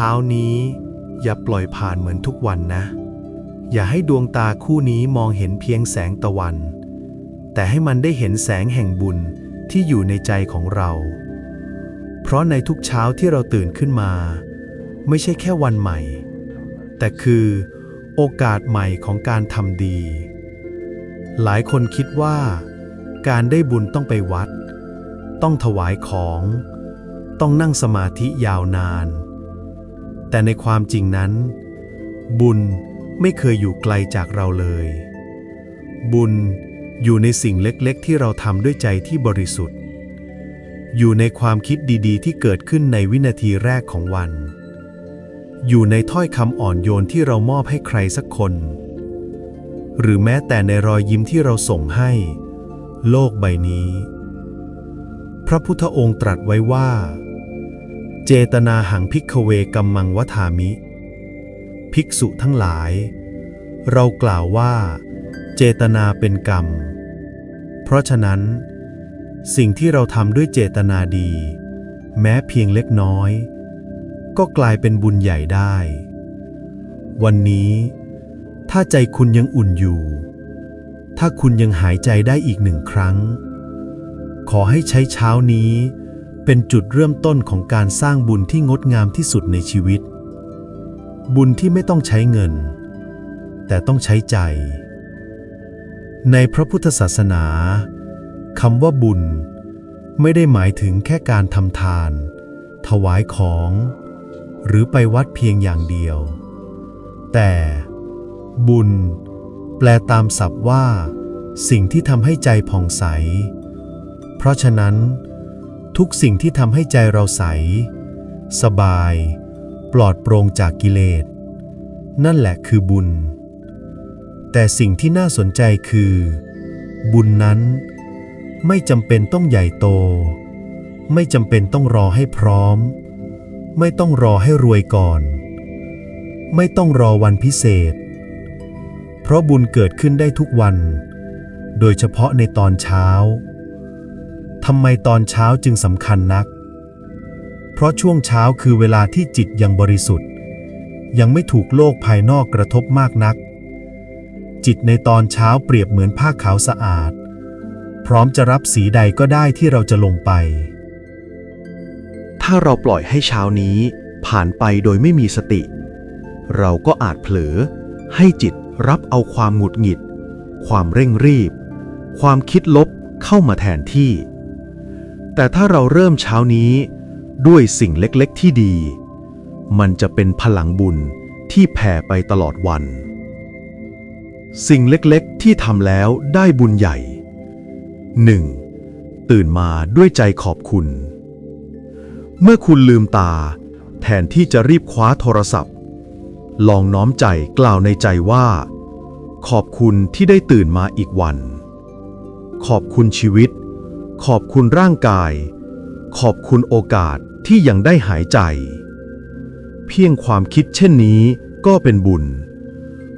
ช้านี้ อย่าปล่อยผ่านเหมือนทุกวันนะ อย่าให้ดวงตาคู่นี้มองเห็นเพียงแสงตะวัน แต่ให้มันได้เห็นแสงแห่งบุญที่อยู่ในใจของเรา เพราะในทุกเช้าที่เราตื่นขึ้นมา ไม่ใช่แค่วันใหม่ แต่คือโอกาสใหม่ของการทำดี หลายคนคิดว่า การได้บุญต้องไปวัด ต้องถวายของ ต้องนั่งสมาธิยาวนาน แต่ในความจริงนั้น บุญไม่เคยอยู่ไกลจากเราเลย บุญอยู่ในสิ่งเล็กๆ ที่เราทำด้วยใจที่บริสุทธิ์ อยู่ในความคิดดีๆ ที่เกิดขึ้นในวินาทีแรกของวัน อยู่ในถ้อยคำอ่อนโยนที่เรามอบให้ใครสักคน หรือแม้แต่ในรอยยิ้มที่เราส่งให้ โลกใบนี้ พระพุทธองค์ตรัสไว้ว่า เจตนาหังพิกเวกัมมังวทามิ ภิกษุทั้งหลาย เรากล่าวว่า เจตนาเป็นกรรม เพราะฉะนั้น สิ่งที่เราทำด้วยเจตนาดี แม้เพียงเล็กน้อย ก็กลายเป็นบุญใหญ่ได้ วันนี้ ถ้าใจคุณยังอุ่นอยู่ ถ้าคุณยังหายใจได้อีกหนึ่งครั้ง ขอให้ใช้เช้านี้ เป็นจุดเริ่มต้นของการสร้างบุญที่งดงามที่สุดในชีวิต บุญที่ไม่ต้องใช้เงิน แต่ต้องใช้ใจ ในพระพุทธศาสนาคำว่าบุญ ไม่ได้หมายถึงแค่การทำทาน ถวายของ หรือไปวัดเพียงอย่างเดียว แต่บุญ แปลตามศัพท์ว่า สิ่งที่ทำให้ใจผ่องใส เพราะฉะนั้น ทุกสิ่งที่ทำให้ใจเราใส สบาย ปลอดโปร่งจากกิเลส นั่นแหละคือบุญ แต่สิ่งที่น่าสนใจคือ บุญนั้นไม่จำเป็นต้องใหญ่โต ไม่จำเป็นต้องรอให้พร้อม ไม่ต้องรอให้รวยก่อน ไม่ต้องรอวันพิเศษ เพราะบุญเกิดขึ้นได้ทุกวัน โดยเฉพาะในตอนเช้า ทำไมตอนเช้าจึงสำคัญนัก เพราะช่วงเช้าคือเวลาที่จิตยังบริสุทธิ์ ยังไม่ถูกโลกภายนอกกระทบมากนัก จิตในตอนเช้าเปรียบเหมือนผ้าขาวสะอาด พร้อมจะรับสีใดก็ได้ที่เราจะลงไป ถ้าเราปล่อยให้เช้านี้ผ่านไปโดยไม่มีสติ เราก็อาจเผลอ ให้จิตรับเอาความหงุดหงิด ความเร่งรีบ ความคิดลบเข้ามาแทนที่ แต่ถ้าเราเริ่มเช้านี้ด้วยสิ่งเล็กๆที่ดี มันจะเป็นพลังบุญที่แผ่ไปตลอดวัน สิ่งเล็กๆที่ทำแล้วได้บุญใหญ่ 1. ตื่นมาด้วยใจขอบคุณ เมื่อคุณลืมตา แทนที่จะรีบคว้าโทรศัพท์ ลองน้อมใจกล่าวในใจว่า ขอบคุณที่ได้ตื่นมาอีกวัน ขอบคุณชีวิต ขอบคุณร่างกาย ขอบคุณโอกาสที่ยังได้หายใจ เพียงความคิดเช่นนี้ก็เป็นบุญ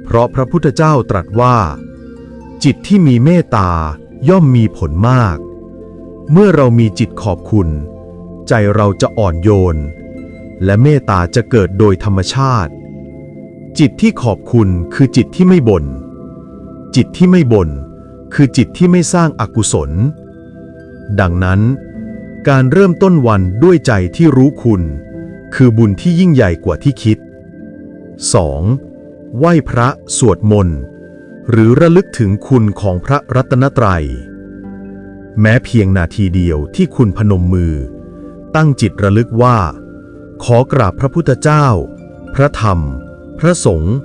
เพราะพระพุทธเจ้าตรัสว่า จิตที่มีเมตตาย่อมมีผลมาก เมื่อเรามีจิตขอบคุณ ใจเราจะอ่อนโยน และเมตตาจะเกิดโดยธรรมชาติ จิตที่ขอบคุณคือจิตที่ไม่บน่นจิตที่ไม่บน่นคือจิตที่ไม่สร้างอากุศล ดังนั้น การเริ่มต้นวันด้วยใจที่รู้คุณ คือบุญที่ยิ่งใหญ่กว่าที่คิด 2. ไหว้พระสวดมนต์ หรือระลึกถึงคุณของพระรัตนตรัย แม้เพียงนาทีเดียวที่คุณพนมมือ ตั้งจิตระลึกว่า ขอกราบพระพุทธเจ้า พระธรรม พระสงฆ์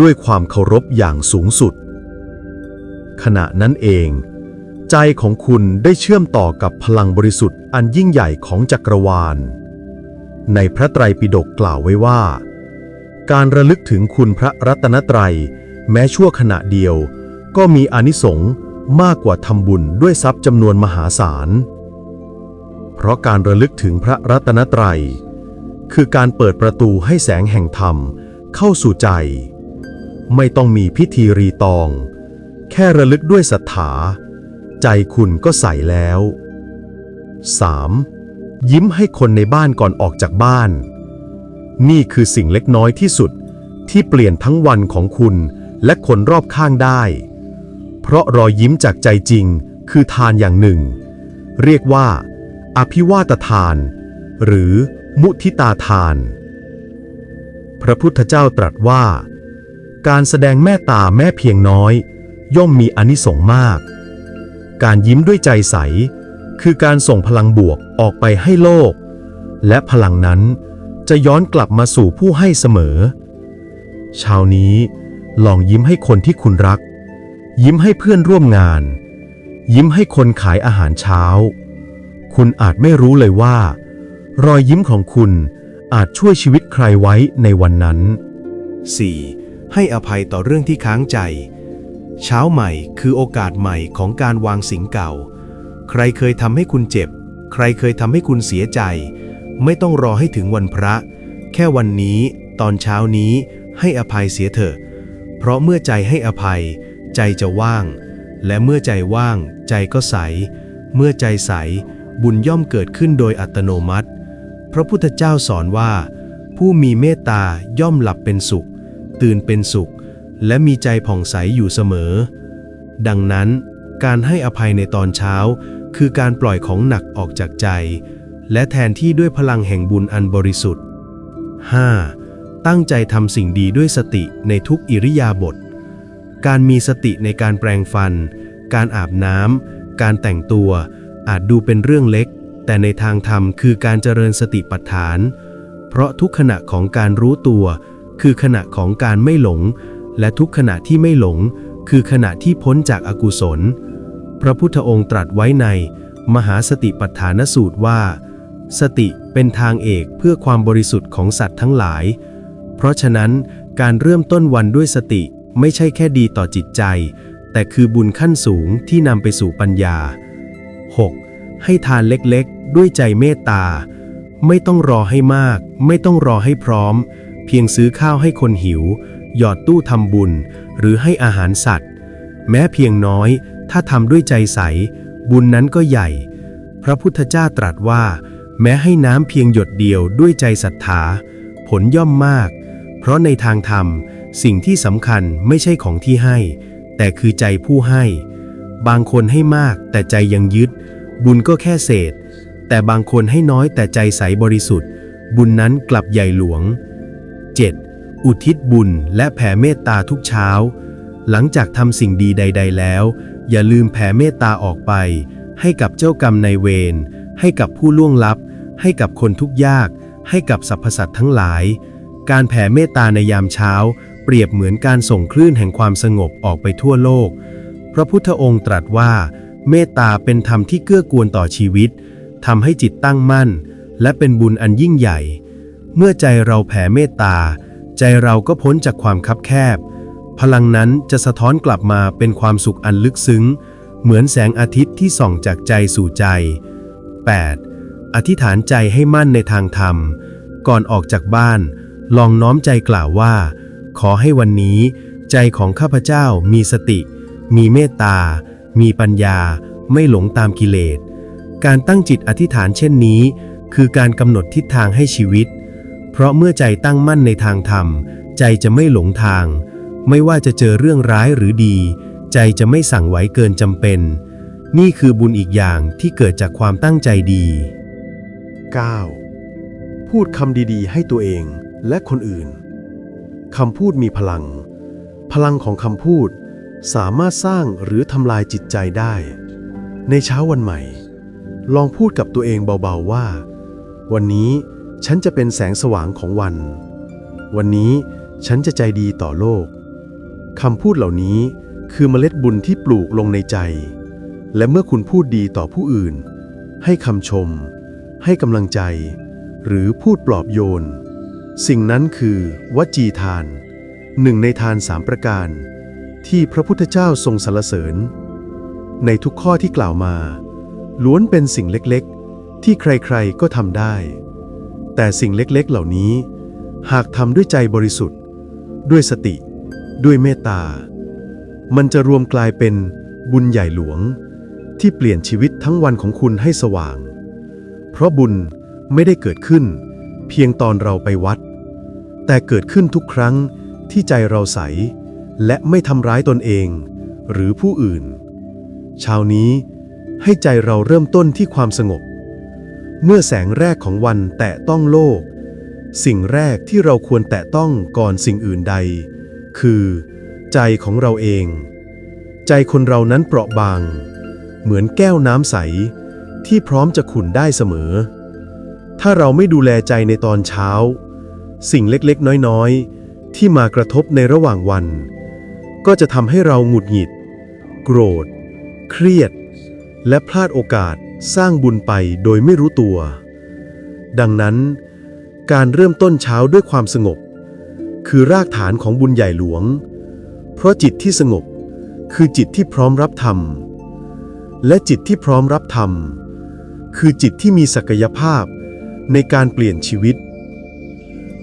ด้วยความเคารพอย่างสูงสุด ขณะนั้นเอง ใจของคุณได้เชื่อมต่อกับพลังบริสุทธิ์อันยิ่งใหญ่ของจักรวาล ในพระไตรปิฎกกล่าวไว้ว่า การระลึกถึงคุณพระรัตนตรัย แม้ชั่วขณะเดียว ก็มีอนิสงส์มากกว่าทำบุญด้วยทรัพย์จำนวนมหาศาล เพราะการระลึกถึงพระรัตนตรัย คือการเปิดประตูให้แสงแห่งธรรมเข้าสู่ใจ ไม่ต้องมีพิธีรีตอง แค่ระลึกด้วยศรัทธา ใจคุณก็ใสแล้ว 3. ยิ้มให้คนในบ้านก่อนออกจากบ้าน นี่คือสิ่งเล็กน้อยที่สุดที่เปลี่ยนทั้งวันของคุณและคนรอบข้างได้ เพราะรอยยิ้มจากใจจริงคือทานอย่างหนึ่ง เรียกว่า อภิวาตทาน หรือมุทิตาทาน พระพุทธเจ้าตรัสว่า การแสดงแม่ตาแม่เพียงน้อย ย่อมมีอนิสงส์มาก การยิ้มด้วยใจใส คือการส่งพลังบวกออกไปให้โลก และพลังนั้นจะย้อนกลับมาสู่ผู้ให้เสมอ เช้านี้ลองยิ้มให้คนที่คุณรัก ยิ้มให้เพื่อนร่วมงาน ยิ้มให้คนขายอาหารเช้า คุณอาจไม่รู้เลยว่า รอยยิ้มของคุณอาจช่วยชีวิตใครไว้ในวันนั้น 4. ให้อภัยต่อเรื่องที่ค้างใจ เช้าใหม่คือโอกาสใหม่ของการวางสิ่งเก่า ใครเคยทำให้คุณเจ็บ ใครเคยทำให้คุณเสียใจ ไม่ต้องรอให้ถึงวันพระ แค่วันนี้ ตอนเช้านี้ ให้อภัยเสียเถอะ เพราะเมื่อใจให้อภัย ใจจะว่าง และเมื่อใจว่าง ใจก็ใส เมื่อใจใส บุญย่อมเกิดขึ้นโดยอัตโนมัติ พระพุทธเจ้าสอนว่า ผู้มีเมตตาย่อมหลับเป็นสุข ตื่นเป็นสุข และมีใจผ่องใสอยู่เสมอ ดังนั้น การให้อภัยในตอนเช้า คือการปล่อยของหนักออกจากใจ และแทนที่ด้วยพลังแห่งบุญอันบริสุทธิ์ 5. ตั้งใจทำสิ่งดีด้วยสติในทุกอิริยาบถการมีสติในการแปรงฟัน การอาบน้ำ การแต่งตัว อาจดูเป็นเรื่องเล็ก แต่ในทางธรรมคือการเจริญสติปัฏฐาน เพราะทุกขณะของการรู้ตัว คือขณะของการไม่หลง และทุกขณะที่ไม่หลง คือขณะที่พ้นจากอากุศล พระพุทธองค์ตรัสไว้ใน มหาสติปัฏฐานสูตรว่า สติเป็นทางเอกเพื่อความบริสุทธิ์ของสัตว์ทั้งหลาย เพราะฉะนั้นการเริ่มต้นวันด้วยสติไม่ใช่แค่ดีต่อจิตใจ แต่คือบุญขั้นสูงที่นำไปสู่ปัญญา 6. ให้ทานเล็กๆ ด้วยใจเมตตา ไม่ต้องรอให้มาก ไม่ต้องรอให้พร้อม เพียงซื้อข้าวให้คนหิว หยอดตู้ทำบุญ หรือให้อาหารสัตว์ แม้เพียงน้อย ถ้าทำด้วยใจใส บุญนั้นก็ใหญ่ พระพุทธเจ้าตรัสว่า แม้ให้น้ำเพียงหยดเดียวด้วยใจศรัทธา ผลย่อมมาก เพราะในทางธรรม สิ่งที่สำคัญไม่ใช่ของที่ให้ แต่คือใจผู้ให้ บางคนให้มากแต่ใจยังยึด บุญก็แค่เศษ แต่บางคนให้น้อยแต่ใจใสบริสุทธิ์ บุญนั้นกลับใหญ่หลวง อุทิศบุญและแผ่เมตตาทุกเช้า หลังจากทำสิ่งดีใด ๆ แล้ว อย่าลืมแผ่เมตตาออกไป ให้กับเจ้ากรรมนายเวร ให้กับผู้ล่วงลับ ให้กับคนทุกยาก ให้กับสรรพสัตว์ทั้งหลาย การแผ่เมตตาในยามเช้า เปรียบเหมือนการส่งคลื่นแห่งความสงบออกไปทั่วโลก พระพุทธองค์ตรัสว่า เมตตาเป็นธรรมที่เกื้อกูลต่อชีวิตทำให้จิตตั้งมั่น และเป็นบุญอันยิ่งใหญ่ เมื่อใจเราแผ่เมตตา ใจเราก็พ้นจากความคับแคบ พลังนั้นจะสะท้อนกลับมาเป็นความสุขอันลึกซึ้ง เหมือนแสงอาทิตย์ที่ส่องจากใจสู่ใจ 8. อธิษฐานใจให้มั่นในทางธรรม ก่อนออกจากบ้าน ลองน้อมใจกล่าวว่า ขอให้วันนี้ ใจของข้าพเจ้ามีสติ มีเมตตา มีปัญญา ไม่หลงตามกิเลส การตั้งจิตอธิษฐานเช่นนี้ คือการกำหนดทิศทางให้ชีวิต เพราะเมื่อใจตั้งมั่นในทางธรรม ใจจะไม่หลงทาง ไม่ว่าจะเจอเรื่องร้ายหรือดี ใจจะไม่สั่งไหวเกินจำเป็น นี่คือบุญอีกอย่างที่เกิดจากความตั้งใจดี 9. พูดคำดีๆ ให้ตัวเองและคนอื่นคำพูดมีพลัง พลังของคำพูดสามารถสร้างหรือทำลายจิตใจได้ ในเช้าวันใหม่ ลองพูดกับตัวเองเบาๆว่า วันนี้ ฉันจะเป็นแสงสว่างของวัน วันนี้ฉันจะใจดีต่อโลก คำพูดเหล่านี้คือเมล็ดบุญที่ปลูกลงในใจ และเมื่อคุณพูดดีต่อผู้อื่น ให้คำชม ให้กำลังใจ หรือพูดปลอบโยน สิ่งนั้นคือวจีทาน หนึ่งในทานสามประการ ที่พระพุทธเจ้าทรงสรรเสริญ ในทุกข้อที่กล่าวมา ล้วนเป็นสิ่งเล็กๆ ที่ใครๆก็ทำได้ แต่สิ่งเล็กๆเหล่านี้ หากทำด้วยใจบริสุทธิ์ ด้วยสติ ด้วยเมตตา มันจะรวมกลายเป็นบุญใหญ่หลวง ที่เปลี่ยนชีวิตทั้งวันของคุณให้สว่าง เพราะบุญไม่ได้เกิดขึ้น เพียงตอนเราไปวัด แต่เกิดขึ้นทุกครั้งที่ใจเราใส และไม่ทำร้ายตนเอง หรือผู้อื่น เช้านี้ให้ใจเราเริ่มต้นที่ความสงบ เมื่อแสงแรกของวันแตะต้องโลก สิ่งแรกที่เราควรแตะต้องก่อนสิ่งอื่นใด คือ ใจของเราเอง ใจคนเรานั้นเปราะบาง เหมือนแก้วน้ำใส ที่พร้อมจะขุ่นได้เสมอ ถ้าเราไม่ดูแลใจในตอนเช้า สิ่งเล็กๆ น้อยๆ ที่มากระทบในระหว่างวัน ก็จะทำให้เราหงุดหงิด โกรธ เครียด และพลาดโอกาส สร้างบุญไปโดยไม่รู้ตัว ดังนั้น การเริ่มต้นเช้าด้วยความสงบ คือรากฐานของบุญใหญ่หลวง เพราะจิตที่สงบคือจิตที่พร้อมรับธรรม และจิตที่พร้อมรับธรรม คือจิตที่มีศักยภาพในการเปลี่ยนชีวิต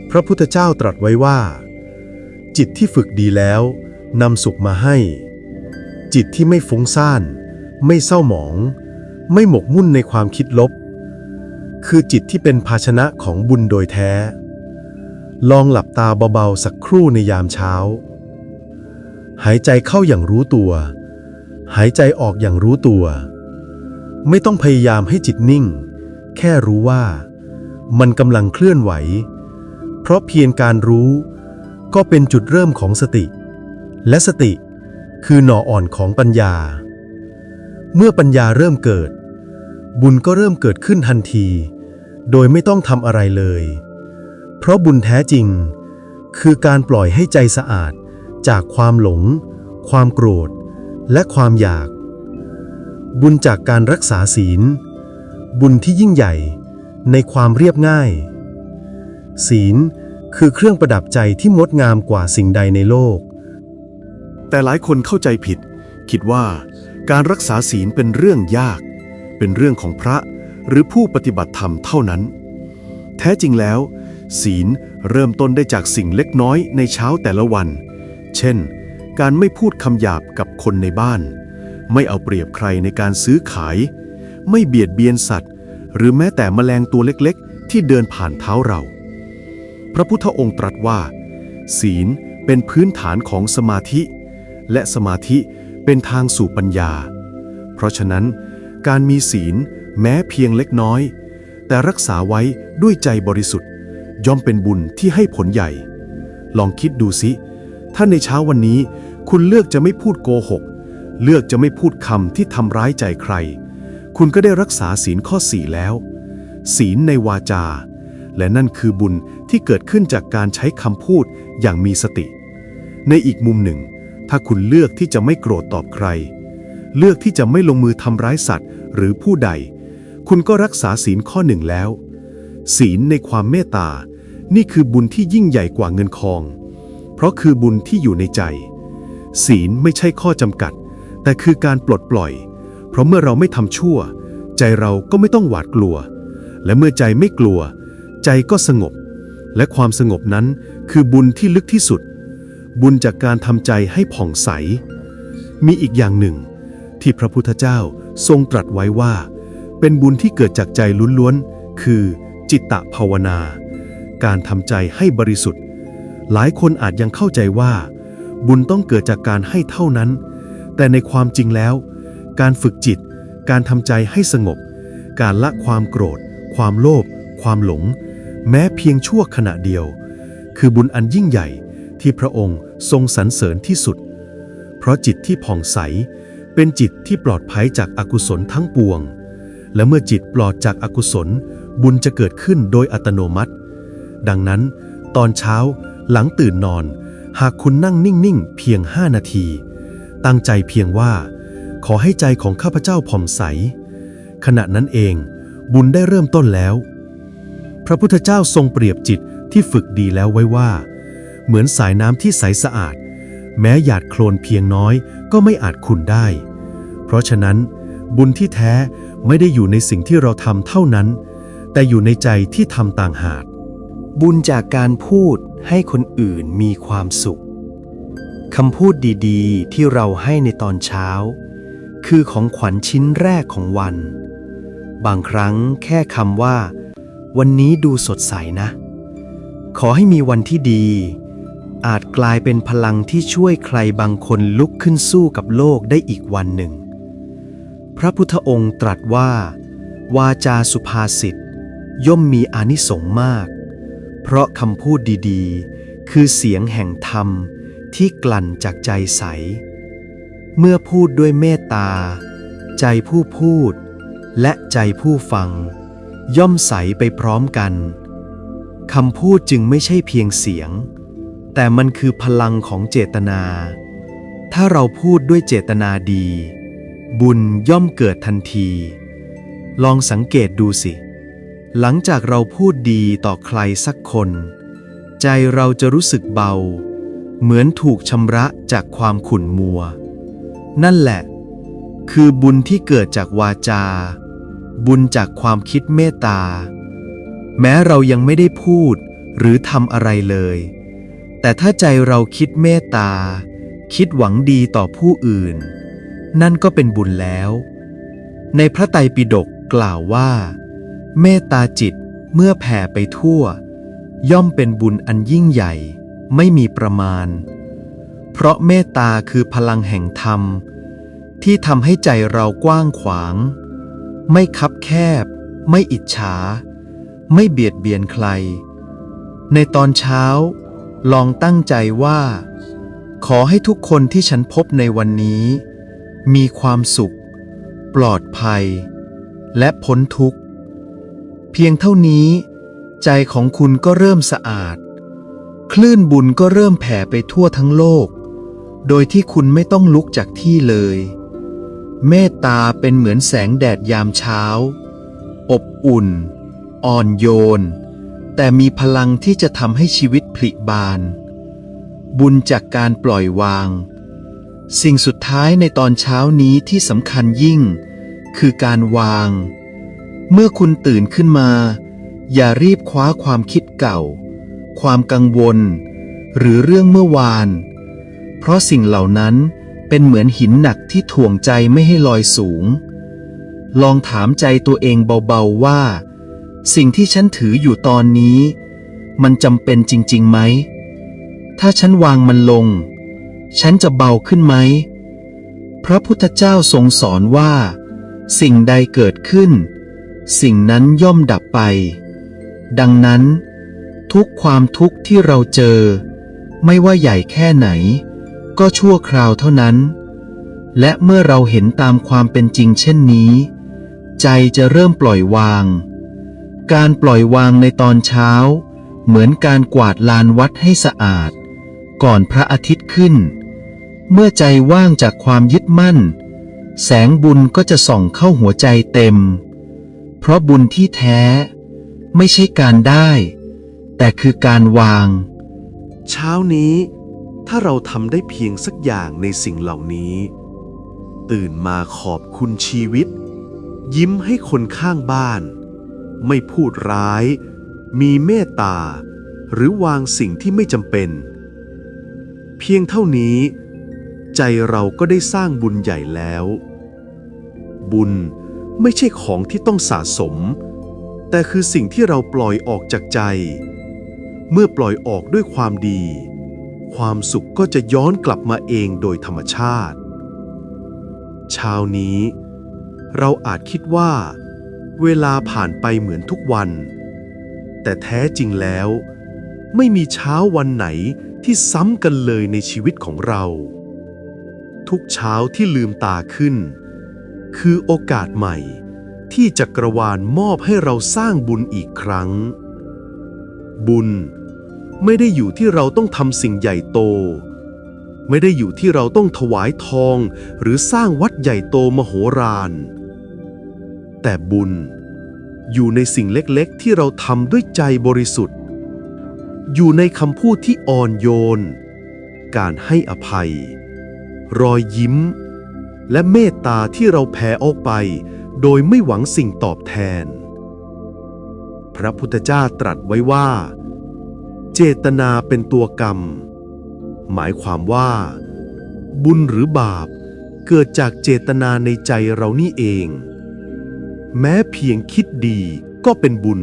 พระพุทธเจ้าตรัสไว้ว่า จิตที่ฝึกดีแล้วนำสุขมาให้ จิตที่ไม่ฟุ้งซ่าน ไม่เศร้าหมอง ไม่หมกมุ่นในความคิดลบ คือจิตที่เป็นภาชนะของบุญโดยแท้ ลองหลับตาเบาๆสักครู่ในยามเช้า หายใจเข้าอย่างรู้ตัว หายใจออกอย่างรู้ตัว ไม่ต้องพยายามให้จิตนิ่ง แค่รู้ว่ามันกำลังเคลื่อนไหว เพราะเพียงการรู้ก็เป็นจุดเริ่มของสติ และสติคือหน่ออ่อนของปัญญา เมื่อปัญญาเริ่มเกิด บุญก็เริ่มเกิดขึ้นทันที โดยไม่ต้องทำอะไรเลย เพราะบุญแท้จริง คือการปล่อยให้ใจสะอาดจากความหลง ความโกรธ และความอยาก บุญจากการรักษาศีล บุญที่ยิ่งใหญ่ในความเรียบง่าย ศีลคือเครื่องประดับใจที่งดงามกว่าสิ่งใดในโลก แต่หลายคนเข้าใจผิด คิดว่า การรักษาศีลเป็นเรื่องยาก เป็นเรื่องของพระหรือผู้ปฏิบัติธรรมเท่านั้น แท้จริงแล้ว ศีลเริ่มต้นได้จากสิ่งเล็กน้อยในเช้าแต่ละวัน เช่น การไม่พูดคำหยาบกับคนในบ้าน ไม่เอาเปรียบใครในการซื้อขาย ไม่เบียดเบียนสัตว์ หรือแม้แต่แมลงตัวเล็กๆ ที่เดินผ่านเท้าเรา พระพุทธองค์ตรัสว่า ศีลเป็นพื้นฐานของสมาธิ และสมาธิเเป็นทางสู่ปัญญา เพราะฉะนั้นการมีศีลแม้เพียงเล็กน้อย แต่รักษาไว้ด้วยใจบริสุทธิ์ ย่อมเป็นบุญที่ให้ผลใหญ่ ลองคิดดูสิ ถ้าในเช้าวันนี้คุณเลือกจะไม่พูดโกหก เลือกจะไม่พูดคำที่ทำร้ายใจใคร คุณก็ได้รักษาศีลข้อสี่แล้ว ศีลในวาจา และนั่นคือบุญที่เกิดขึ้นจากการใช้คำพูดอย่างมีสติ ในอีกมุมหนึ่ง ถ้าคุณเลือกที่จะไม่โกรธตอบใคร เลือกที่จะไม่ลงมือทำร้ายสัตว์ หรือผู้ใด คุณก็รักษาศีลข้อหนึ่งแล้ว ศีลในความเมตตา นี่คือบุญที่ยิ่งใหญ่กว่าเงินทอง เพราะคือบุญที่อยู่ในใจ ศีลไม่ใช่ข้อจำกัด แต่คือการปลดปล่อย เพราะเมื่อเราไม่ทำชั่ว ใจเราก็ไม่ต้องหวาดกลัว และเมื่อใจไม่กลัว ใจก็สงบ และความสงบนั้นคือบุญที่ลึกที่สุด บุญจากการทำใจให้ผ่องใส มีอีกอย่างหนึ่ง ที่พระพุทธเจ้าทรงตรัสไว้ว่า เป็นบุญที่เกิดจากใจล้วนๆ คือจิตตภาวนา การทำใจให้บริสุทธิ์ หลายคนอาจยังเข้าใจว่า บุญต้องเกิดจากการให้เท่านั้น แต่ในความจริงแล้ว การฝึกจิต การทำใจให้สงบ การละความโกรธ ความโลภความหลง แม้เพียงชั่วขณะเดียว คือบุญอันยิ่งใหญ่ ที่พระองค์ทรงสรรเสริญที่สุด เพราะจิตที่ผ่องใส เป็นจิตที่ปลอดภัยจากอากุศลทั้งปวง และเมื่อจิตปลอดจากอากุศล บุญจะเกิดขึ้นโดยอัตโนมัติ ดังนั้น ตอนเช้าหลังตื่นนอน หากคุณนั่งนิ่งๆ เพียงห้านาที ตั้งใจเพียงว่า ขอให้ใจของข้าพเจ้าผ่องใส ขณะนั้นเอง บุญได้เริ่มต้นแล้ว พระพุทธเจ้าทรงเปรียบจิตที่ฝึกดีแล้วไว้ว่า เหมือนสายน้ำที่ใสสะอาด แม้หยาดโคลนเพียงน้อยก็ไม่อาจขุ่นได้ เพราะฉะนั้น บุญที่แท้ไม่ได้อยู่ในสิ่งที่เราทำเท่านั้น แต่อยู่ในใจที่ทำต่างหาก บุญจากการพูดให้คนอื่นมีความสุขคำพูดดีๆ ที่เราให้ในตอนเช้า คือของขวัญชิ้นแรกของวัน บางครั้งแค่คำว่า วันนี้ดูสดใสนะ ขอให้มีวันที่ดี อาจกลายเป็นพลังที่ช่วยใครบางคนลุกขึ้นสู้กับโลกได้อีกวันหนึ่ง พระพุทธองค์ตรัสว่า วาจาสุภาษิตย่อมมีอานิสงส์มาก เพราะคำพูดดีๆ คือเสียงแห่งธรรมที่กลั่นจากใจใส เมื่อพูดด้วยเมตตา ใจผู้พูด และใจผู้ฟัง ย่อมใสไปพร้อมกันคำพูดจึงไม่ใช่เพียงเสียง แต่มันคือพลังของเจตนา ถ้าเราพูดด้วยเจตนาดี บุญย่อมเกิดทันที ลองสังเกตดูสิ หลังจากเราพูดดีต่อใครสักคน ใจเราจะรู้สึกเบา เหมือนถูกชำระจากความขุ่นมัว นั่นแหละ คือบุญที่เกิดจากวาจา บุญจากความคิดเมตตา แม้เรายังไม่ได้พูดหรือทำอะไรเลย แต่ถ้าใจเราคิดเมตตา คิดหวังดีต่อผู้อื่น นั่นก็เป็นบุญแล้ว ในพระไตรปิฎกกล่าวว่า เมตตาจิตเมื่อแผ่ไปทั่ว ย่อมเป็นบุญอันยิ่งใหญ่ ไม่มีประมาณ เพราะเมตตาคือพลังแห่งธรรม ที่ทำให้ใจเรากว้างขวาง ไม่คับแคบ ไม่อิจฉา ไม่เบียดเบียนใคร ในตอนเช้า ลองตั้งใจว่า ขอให้ทุกคนที่ฉันพบในวันนี้ มีความสุข ปลอดภัย และพ้นทุกข์ เพียงเท่านี้ ใจของคุณก็เริ่มสะอาด คลื่นบุญก็เริ่มแผ่ไปทั่วทั้งโลก โดยที่คุณไม่ต้องลุกจากที่เลย เมตตาเป็นเหมือนแสงแดดยามเช้า อบอุ่น อ่อนโยน แต่มีพลังที่จะทำให้ชีวิตผลิบาน บุญจากการปล่อยวาง สิ่งสุดท้ายในตอนเช้านี้ที่สำคัญยิ่ง คือการวาง เมื่อคุณตื่นขึ้นมา อย่ารีบคว้าความคิดเก่า ความกังวล หรือเรื่องเมื่อวาน เพราะสิ่งเหล่านั้นเป็นเหมือนหินหนักที่ถ่วงใจไม่ให้ลอยสูง ลองถามใจตัวเองเบาๆว่า สิ่งที่ฉันถืออยู่ตอนนี้ มันจำเป็นจริงๆไหม ถ้าฉันวางมันลง ฉันจะเบาขึ้นไหม พระพุทธเจ้าทรงสอนว่า สิ่งใดเกิดขึ้น สิ่งนั้นย่อมดับไป ดังนั้น ทุกความทุกข์ที่เราเจอ ไม่ว่าใหญ่แค่ไหน ก็ชั่วคราวเท่านั้น และเมื่อเราเห็นตามความเป็นจริงเช่นนี้ ใจจะเริ่มปล่อยวาง การปล่อยวางในตอนเช้า เหมือนการกวาดลานวัดให้สะอาด ก่อนพระอาทิตย์ขึ้น เมื่อใจว่างจากความยึดมั่น แสงบุญก็จะส่องเข้าหัวใจเต็ม เพราะบุญที่แท้ ไม่ใช่การได้ แต่คือการวาง เช้านี้ ถ้าเราทำได้เพียงสักอย่างในสิ่งเหล่านี้ ตื่นมาขอบคุณชีวิต ยิ้มให้คนข้างบ้าน ไม่พูดร้าย มีเมตตา หรือวางสิ่งที่ไม่จำเป็น เพียงเท่านี้ ใจเราก็ได้สร้างบุญใหญ่แล้ว บุญไม่ใช่ของที่ต้องสะสม แต่คือสิ่งที่เราปล่อยออกจากใจ เมื่อปล่อยออกด้วยความดี ความสุขก็จะย้อนกลับมาเองโดยธรรมชาติช้านี้ เราอาจคิดว่า เวลาผ่านไปเหมือนทุกวัน แต่แท้จริงแล้ว ไม่มีเช้าวันไหนที่ซ้ำกันเลยในชีวิตของเรา ทุกเช้าที่ลืมตาขึ้น คือโอกาสใหม่ที่จักรวาลมอบให้เราสร้างบุญอีกครั้ง บุญไม่ได้อยู่ที่เราต้องทำสิ่งใหญ่โต ไม่ได้อยู่ที่เราต้องถวายทองหรือสร้างวัดใหญ่โตมโหฬาร แต่บุญ อยู่ในสิ่งเล็กๆ ที่เราทำด้วยใจบริสุทธิ์ อยู่ในคำพูดที่อ่อนโยน การให้อภัย รอยยิ้ม และเมตตาที่เราแผ่ออกไป โดยไม่หวังสิ่งตอบแทน พระพุทธเจ้าตรัสไว้ว่า เจตนาเป็นตัวกรรม หมายความว่า บุญหรือบาปเกิดจากเจตนาในใจเรานี่เอง แม้เพียงคิดดีก็เป็นบุญ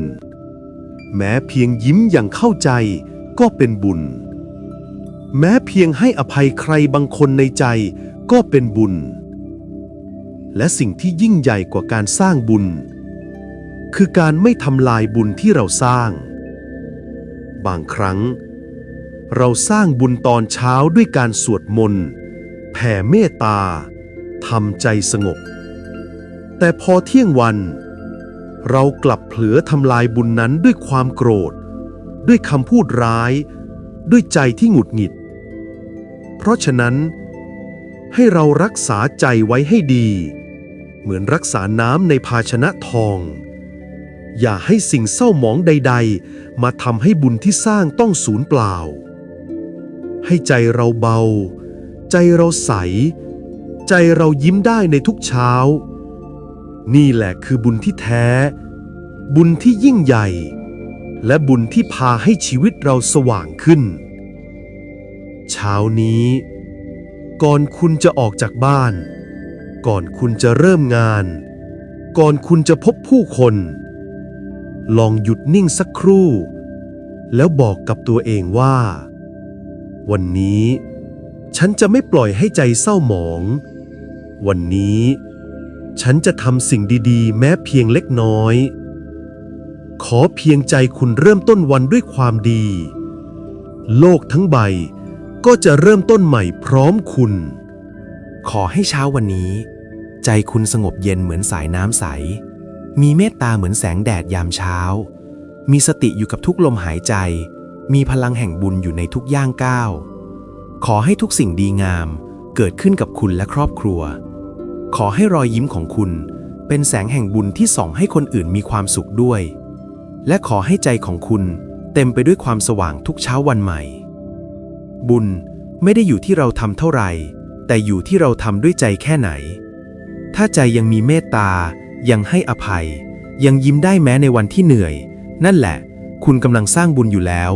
แม้เพียงยิ้มอย่างเข้าใจก็เป็นบุญ แม้เพียงให้อภัยใครบางคนในใจก็เป็นบุญ และสิ่งที่ยิ่งใหญ่กว่าการสร้างบุญ คือการไม่ทำลายบุญที่เราสร้าง บางครั้ง เราสร้างบุญตอนเช้าด้วยการสวดมนต์แผ่เมตตาทำใจสงบ แต่พอเที่ยงวัน เรากลับเผลอทำลายบุญนั้นด้วยความโกรธ ด้วยคำพูดร้าย ด้วยใจที่หงุดหงิด เพราะฉะนั้น ให้เรารักษาใจไว้ให้ดี เหมือนรักษาน้ำในภาชนะทอง อย่าให้สิ่งเศร้าหมองใด ๆ มาทำให้บุญที่สร้างต้องสูญเปล่า ให้ใจเราเบา ใจเราใส ใจเรายิ้มได้ในทุกเช้า นี่แหละคือบุญที่แท้ บุญที่ยิ่งใหญ่ และบุญที่พาให้ชีวิตเราสว่างขึ้น เช้านี้ ก่อนคุณจะออกจากบ้าน ก่อนคุณจะเริ่มงาน ก่อนคุณจะพบผู้คน ลองหยุดนิ่งสักครู่ แล้วบอกกับตัวเองว่า วันนี้ ฉันจะไม่ปล่อยให้ใจเศร้าหมอง วันนี้ ฉันจะทำสิ่งดีๆ แม้เพียงเล็กน้อย ขอเพียงใจคุณเริ่มต้นวันด้วยความดี โลกทั้งใบก็จะเริ่มต้นใหม่พร้อมคุณ ขอให้เช้าวันนี้ ใจคุณสงบเย็นเหมือนสายน้ำใส มีเมตตาเหมือนแสงแดดยามเช้า มีสติอยู่กับทุกลมหายใจ มีพลังแห่งบุญอยู่ในทุกย่างก้าว ขอให้ทุกสิ่งดีงามเกิดขึ้นกับคุณและครอบครัว ขอให้รอยยิ้มของคุณ เป็นแสงแห่งบุญที่ส่องให้คนอื่นมีความสุขด้วย และขอให้ใจของคุณเต็มไปด้วยความสว่างทุกเช้าวันใหม่ บุญไม่ได้อยู่ที่เราทำเท่าไหร่ แต่อยู่ที่เราทำด้วยใจแค่ไหน ถ้าใจยังมีเมตตา ยังให้อภัย ยังยิ้มได้แม้ในวันที่เหนื่อย นั่นแหละ คุณกำลังสร้างบุญอยู่แล้ว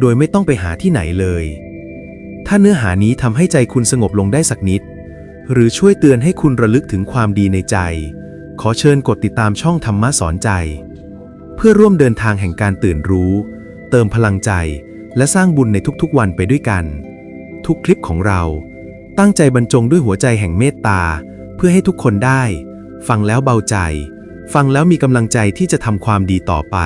โดยไม่ต้องไปหาที่ไหนเลย ถ้าเนื้อหานี้ทำให้ใจคุณสงบลงได้สักนิด หรือช่วยเตือนให้คุณระลึกถึงความดีในใจ ขอเชิญกดติดตามช่องธรรมะสอนใจ เพื่อร่วมเดินทางแห่งการตื่นรู้ เติมพลังใจ และสร้างบุญในทุกๆวันไปด้วยกัน ทุกคลิปของเรา ตั้งใจบรรจงด้วยหัวใจแห่งเมตตา เพื่อให้ทุกคนได้ ฟังแล้วเบาใจ ฟังแล้วมีกำลังใจที่จะทำความดีต่อไป